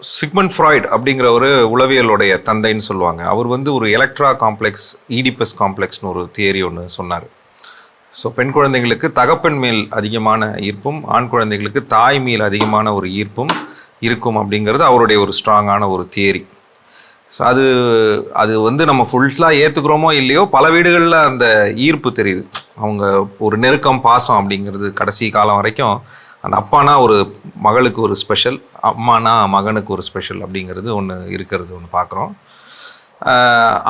Sigmund Freud அப்படிங்கிற ஒரு உளவியலுடைய தந்தைன்னு சொல்லுவாங்க. அவர் வந்து ஒரு எலக்ட்ரா காம்ப்ளெக்ஸ் ஈடிபஸ் காம்ப்ளெக்ஸ்னு ஒரு தியரி ஒன்று சொன்னார். ஸோ பெண் குழந்தைங்களுக்கு தகப்பெண் மேல் அதிகமான ஈர்ப்பும் ஆண் குழந்தைகளுக்கு தாய் மேல் அதிகமான ஒரு ஈர்ப்பும் இருக்கும் அப்படிங்கிறது அவருடைய ஒரு ஸ்ட்ராங்கான ஒரு தியரி. ஸோ அது அது வந்து நம்ம ஃபுல்லாக ஏற்றுக்கிறோமோ இல்லையோ பல வீடுகளில் அந்த ஈர்ப்பு தெரியுது. அவங்க ஒரு நெருக்கம் பாசம் அப்படிங்கிறது கடைசி காலம் வரைக்கும் அந்த அப்பானா ஒரு மகளுக்கு ஒரு ஸ்பெஷல் அம்மானா மகனுக்கு ஒரு ஸ்பெஷல் அப்படிங்கிறது ஒன்று இருக்கிறது ஒன்று பார்க்குறோம்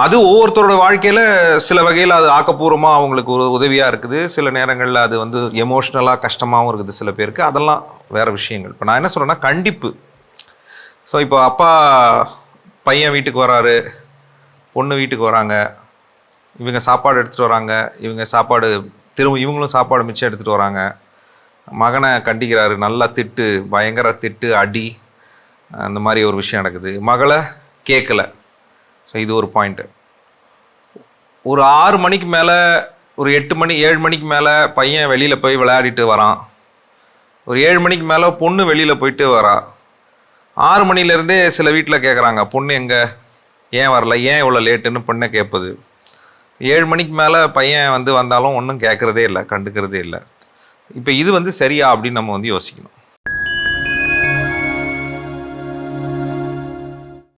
அது ஒவ்வொருத்தரோட வாழ்க்கையில் சில வகையில் அது ஆக்கப்பூர்வமாக அவங்களுக்கு ஒரு உதவியாக இருக்குது. சில நேரங்களில் அது வந்து எமோஷ்னலாக கஷ்டமாகவும் இருக்குது சில பேருக்கு. அதெல்லாம் வேறு விஷயங்கள். இப்போ நான் என்ன சொல்கிறேன்னா கண்டிப்பு. ஸோ இப்போ அப்பா பையன் வீட்டுக்கு வராரு பொண்ணு வீட்டுக்கு வராங்க இவங்க சாப்பாடு எடுத்துகிட்டு வராங்க இவங்க சாப்பாடு திரும்ப இவங்களும் சாப்பாடு மிச்சம் எடுத்துகிட்டு வராங்க. மகனை கண்டிக்கிறாரு. நல்லா திட்டு பயங்கர திட்டு அடி அந்த மாதிரி ஒரு விஷயம் நடக்குது. மகளை கேட்கல ஸோ இது ஒரு பாயிண்ட்டு ஒரு ஆறு மணிக்கு மேலே ஒரு எட்டு மணி ஏழு மணிக்கு மேலே பையன் வெளியில் போய் விளையாடிட்டு வரான். ஒரு ஏழு மணிக்கு மேலே பொண்ணு வெளியில் போயிட்டு வரா. ஆறு மணிலேருந்தே சில வீட்டில் கேட்குறாங்க பொண்ணு எங்கே? ஏன் வரல? ஏன் இவ்வளோ லேட்டுன்னு பொண்ணை கேட்பது. ஏழு மணிக்கு மேலே பையன் வந்து வந்தாலும் ஒன்றும் கேட்குறதே இல்லை கண்டுக்கிறதே இல்லை. இப்போ இது வந்து சரியா அப்படின்னு நம்ம வந்து யோசிக்கணும்.